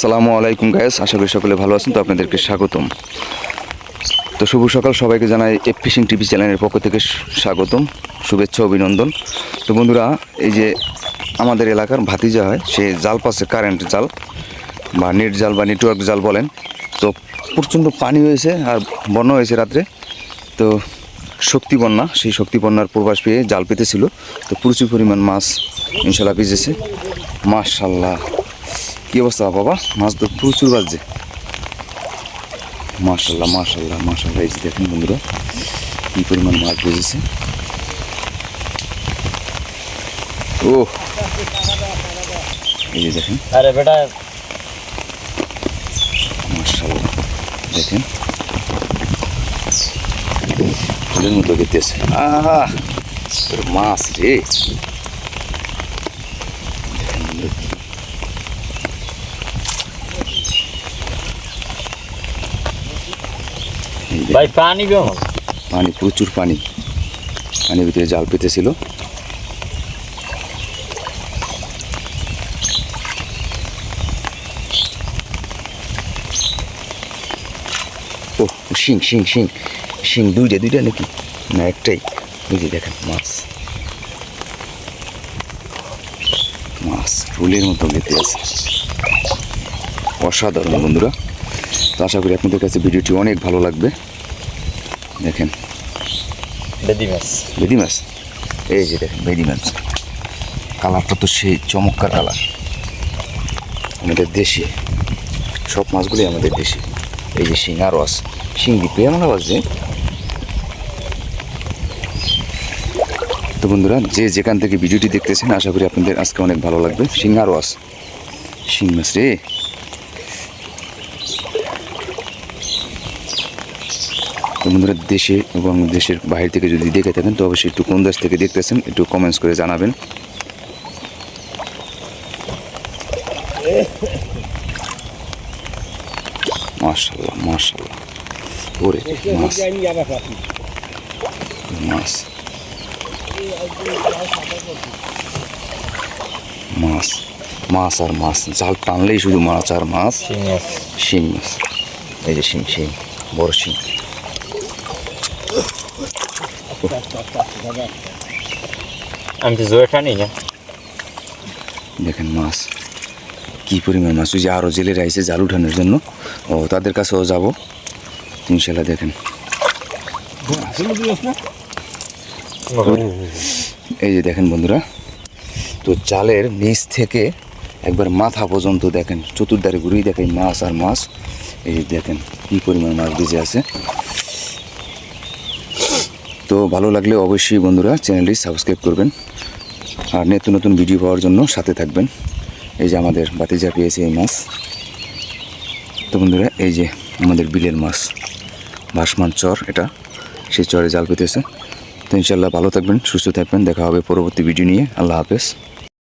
আসসালামু আলাইকুম গায়েস আশা করি সকলে ভালো আছেন, তো আপনাদেরকে স্বাগতম। তো শুভ সকাল, সবাইকে জানাই এফ ফিশিং টিভি চ্যানেলের পক্ষ থেকে স্বাগতম, শুভেচ্ছা, অভিনন্দন। তো বন্ধুরা, এই যে আমাদের এলাকার ভাতিজা হয়, সে জাল পাশে কারেন্ট জাল, বা নেট জাল বা নেটওয়ার্ক জাল বলেন। তো প্রচণ্ড পানি হয়েছে আর বন্যা হয়েছে রাত্রে। তো শক্তি বন্যা, সেই শক্তি বন্যার প্রবাস পেয়ে জাল পেতেছিল। তো প্রচুর পরিমাণ মাছ ইনশাল্লাহ ভিজেছে। মাশাল্লাহ। কি অবস্থা বাবা? মাছ তো প্রচুর বাজছে। মাশাল্লাহ মাশাল্লাহ মাশাল্লাহ এই দেখেন বন্ধুরা কি পরিমাণ মাছ বেজেছে। ও এই যে দেখেন। আরে বেটা। মাশাল্লাহ দেখেন। ফুলের মতো গেতেছে আহ! মাছ রে। ভাই পানি কেমন? পানি প্রচুর পানি। পানির ভিতরে জাল পেতেছিল। ও শিং শিং শিং। শিং দুইটা দুইটা নাকি? না একটাই। যে দেখেন মাছ। মাছ ফুলের মতো গেতে আছে। অসাধারণ বন্ধুরা। তো আশা করি আপনাদের কাছে ভিডিওটি অনেক ভালো লাগবে। দেখেন। বেদি মাছ। বেদি মাছ? এই যে দেখেন বেদি মাছ। কালারটা তো সেই চমৎকার কালার। আমাদের দেশি। সব মাছগুলোই আমাদের দেশি। এই যে শিং আরও আছে শিং দ্বীপে আমরা বাজছে তো বন্ধুরা যে যেখান থেকে ভিডিওটি দেখতেছেন আশা করি আপনাদের আজকে অনেক ভালো লাগবে। শিং আরও আছে শিং মাছ রে। বন্ধুরা দেশে এবং দেশের বাইরে থেকে যদি দেখে থাকেন তো অবশ্যই একটু কোন দেশ থেকে দেখতেছেন একটু কমেন্টস করে জানাবেন। ওরে মাছ মাছ মাছ মাছ আর মাছ জাল টানলেই শুধু মাছ আর মাছ। শিং মাছ। এই যে শিং শিং। বড় শিং। দেখেন মাছ, কি পরিমাণ মাছ। ওই যে আরও জেলেরা আইসে জাল উঠানোর জন্য। ও, তাদের কাছেও যাব। ইনশাল্লাহ দেখেন। এই যে দেখেন বন্ধুরা, তো জালের নিচ থেকে একবার মাথা পর্যন্ত দেখেন, চতুর্ধারে ঘুরেই দেখেন মাছ আর মাছ। এই যে দেখেন কি পরিমাণ মাছ বেঁচে আছে। তো ভালো লাগলে অবশ্যই বন্ধুরা চ্যানেলটি সাবস্ক্রাইব করবেন। আর নতুন নতুন ভিডিও পাওয়ার জন্য সাথে থাকবেন। এই যে আমাদের বাতিজা পেয়েছে এই মাছ। তো বন্ধুরা, এই যে আমাদের বিলের মাছ ভাসমান চর এটা, সেই চরে জাল পেতেছে। তো ইনশাল্লাহ ভালো থাকবেন, সুস্থ থাকবেন। দেখা হবে পরবর্তী ভিডিও নিয়ে। আল্লাহ হাফেজ।